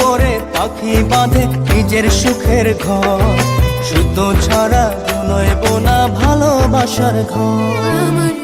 করে পাখি বাঁধে নিজের সুখের ঘর। শুধু ছাড়া নয় বোনা ভালোবাসার ঘর।